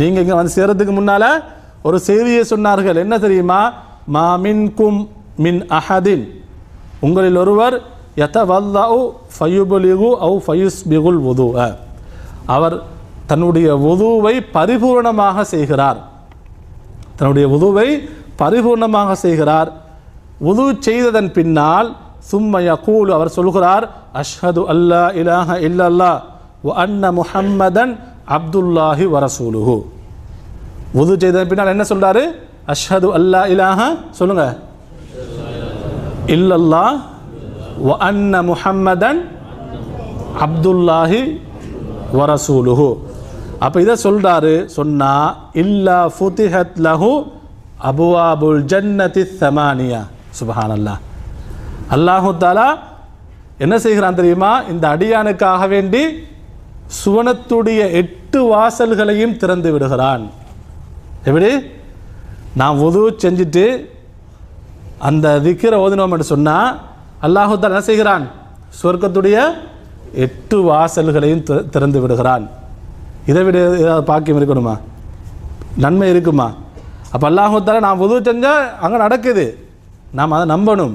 நீங்கள் இங்கே வந்து சேர்றதுக்கு முன்னால் ஒரு செய்தியை சொன்னார்கள். என்ன தெரியுமா? மா மின் கும் மின் அஹதின். உங்களில் ஒருவர் யதவல்லவு ஃபயுபலிகு அவு ஃபயுஸ்பிகுல் வுது அவர் தன்னுடைய உதுவை பரிபூர்ணமாக செய்கிறார். தன்னுடைய உதுவை பரிபூர்ணமாக செய்கிறார். உது செய்ததன் பின்னால் சும்மைய கூலு அவர் சொல்கிறார் அஷ்ஹது அல்லா இலாஹ இல்லல்லா அன்ன முஹம்மதன் அப்துல்லாஹி வரசூலுஹு உது செய்தன் பின்னால் என்ன சொல்றாரு? அஷ்ஹது அல்லா இலாஹ சொல்லுங்க. இல்லல்லா வ அன்ன முஹம்மதன் அப்துல்லாஹி வரசூலுஹு அப்போ இதை சொல்றாரு சொன்னா இல்லா ஃபுதிஹத் லஹு அபுவாபுல் ஜன்னதி சமானியா சுபஹான் அல்லா அல்லாஹு தாலா என்ன செய்கிறான் தெரியுமா? இந்த அடியானுக்காக வேண்டி சுவனத்துடைய எட்டு வாசல்களையும் திறந்து விடுகிறான். எப்படி? நான் உது செஞ்சுட்டு அந்த திக்கிற ஓதினோம் என்று சொன்னால் அல்லாஹுத்தான் என்ன செய்கிறான்? சொர்க்கத்துடைய எட்டு வாசல்களையும் திறந்து விடுகிறான். இதை விட ஏதாவது பாக்கியம் இருக்கணுமா? நன்மை இருக்குமா? அப்போ அல்லாஹுத்தால நான் உதவு செஞ்சால் அங்கே நடக்குது. நாம் அதை நம்பணும்.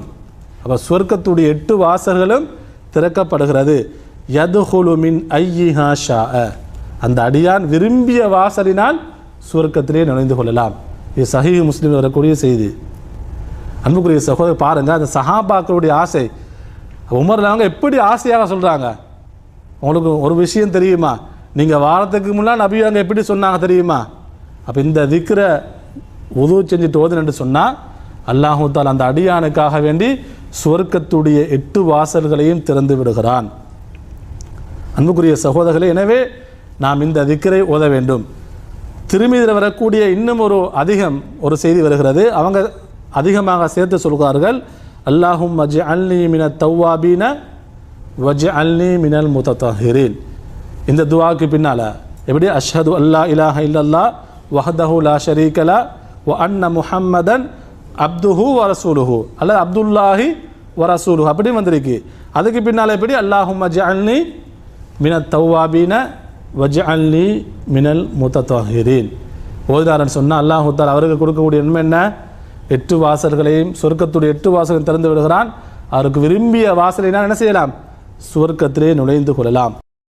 அப்போ சொர்க்கத்துடைய எட்டு வாசல்களும் திறக்கப்படுகிறது. யதுஹுலு மின் ஐயிஹா ஷா அந்த அடியான் விரும்பிய வாசலினால் சுவர்க்கத்திலே நுழைந்து கொள்ளலாம். இது சஹீஹ் முஸ்லீம் வரக்கூடிய செய்தி. அன்புக்குரிய சகோதரர் பாருங்க அந்த சஹாபாக்களுடைய ஆசை. உமர் எப்படி ஆசையாக சொல்கிறாங்க உங்களுக்கு ஒரு விஷயம் தெரியுமா? நீங்கள் வாரத்துக்கு முன்னால் நபி அங்கே எப்படி சொன்னாங்க தெரியுமா? அப்போ இந்த திக்கிற உதவு செஞ்சுட்டு ஓதுன்னு சொன்னால் அல்லாஹூத்தால் அந்த அடியானுக்காக வேண்டி சுவர்க்கத்துடைய எட்டு வாசல்களையும் திறந்து விடுகிறான். அன்புக்குரிய சகோதரர்களே எனவே நாம் இந்த திக்கரை ஓத வேண்டும். திருமீதில் வரக்கூடிய இன்னும் ஒரு அதிகம் ஒரு செய்தி வருகிறது. அவங்க அதிகமாக சேர்த்து சொல்கிறார்கள் அல்லாஹும் வஜ் அல்லி மின தவ்வாபீன வஜ் அல்லி மினல் முத்தஹிரீன். இந்த துவாக்கு பின்னால் எப்படி? அஷ்ஹது அல்லா இலாஹ இல்லல்லா வஹதஹு லா ஷரீகலா வ அன்ன முஹம்மதன் அப்துஹு வரசூலுஹு அல்லது அப்துல்லாஹி வரசூலுஹு அப்படி வந்திருக்கு. அதுக்கு பின்னால் எப்படி? அல்லாஹும் மஜ் அல்லி மின தௌவாபின வஜ் அல்லி மினல் முத்தஹிரீன் ஓதினாரன் சொன்னால் அல்லாஹு தால் அவருக்கு கொடுக்கக்கூடிய நன்மை என்ன? எட்டு வாசல்களையும் சொர்க்கத்துடைய எட்டு வாசலையும் திறந்து விடுகிறான். அவருக்கு விரும்பிய வாசலினால் என்ன செய்யலாம்? சுவர்க்கத்திலே நுழைந்து கொள்ளலாம்.